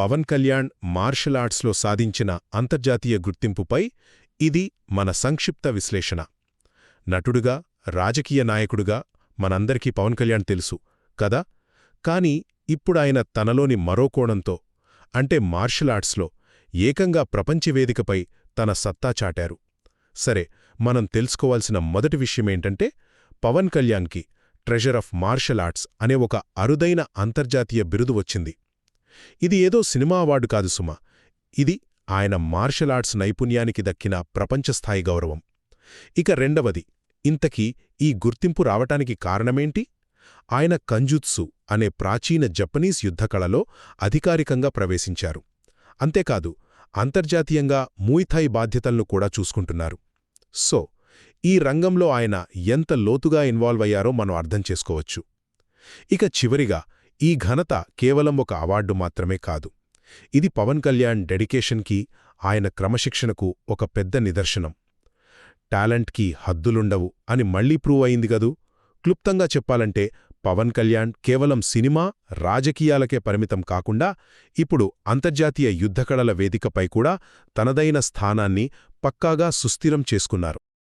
Pawan Kalyan martial ఆర్ట్స్లో సాధించిన అంతర్జాతీయ గుర్తింపుపై ఇది మన సంక్షిప్త విశ్లేషణ. నటుడుగా రాజకీయ నాయకుడుగా మనందరికీ పవన్ కళ్యాణ్ తెలుసు కదా? కాని ఇప్పుడాయన తనలోని మరో కోణంతో అంటే మార్షల్ ఆర్ట్స్లో ఏకంగా ప్రపంచవేదికపై తన సత్తా చాటారు. సరే మనం తెలుసుకోవాల్సిన మొదటి విషయమేంటంటే పవన్ కళ్యాణ్కి ట్రెజర్ ఆఫ్ మార్షల్ ఆర్ట్స్ అనే ఒక అరుదైన అంతర్జాతీయ బిరుదు వచ్చింది. ఇది ఏదో సినిమా అవార్డు కాదు సుమా. ఇది ఆయన మార్షల్ ఆర్ట్స్ నైపుణ్యానికి దక్కిన ప్రపంచస్థాయి గౌరవం. ఇక రెండవది ఇంతకీ ఈ గుర్తింపు రావటానికి కారణమేంటి? ఆయన కంజుత్సు అనే ప్రాచీన జపనీస్ యుద్ధకళలో అధికారికంగా ప్రవేశించారు. అంతేకాదు అంతర్జాతీయంగా మూయిథాయి బాధ్యతలను కూడా చూసుకుంటున్నారు. సో ఈ రంగంలో ఆయన ఎంత లోతుగా ఇన్వాల్వ్ అయ్యారో మనం అర్థం చేసుకోవచ్చు. ఇక చివరిగా ఈ ఘనత కేవలం ఒక అవార్డు మాత్రమే కాదు. ఇది పవన్ కళ్యాణ్ డెడికేషన్కి ఆయన క్రమశిక్షణకు ఒక పెద్ద నిదర్శనం. టాలెంట్కి హద్దులుండవు అని మళ్ళీ ప్రూవ్ అయింది గదూ క్లుప్తంగా చెప్పాలంటే పవన్ కళ్యాణ్ కేవలం సినిమా రాజకీయాలకే పరిమితం కాకుండా ఇప్పుడు అంతర్జాతీయ యుద్ధకళల వేదికపై కూడా తనదైన స్థానాన్ని పక్కాగా సుస్థిరం చేసుకున్నారు.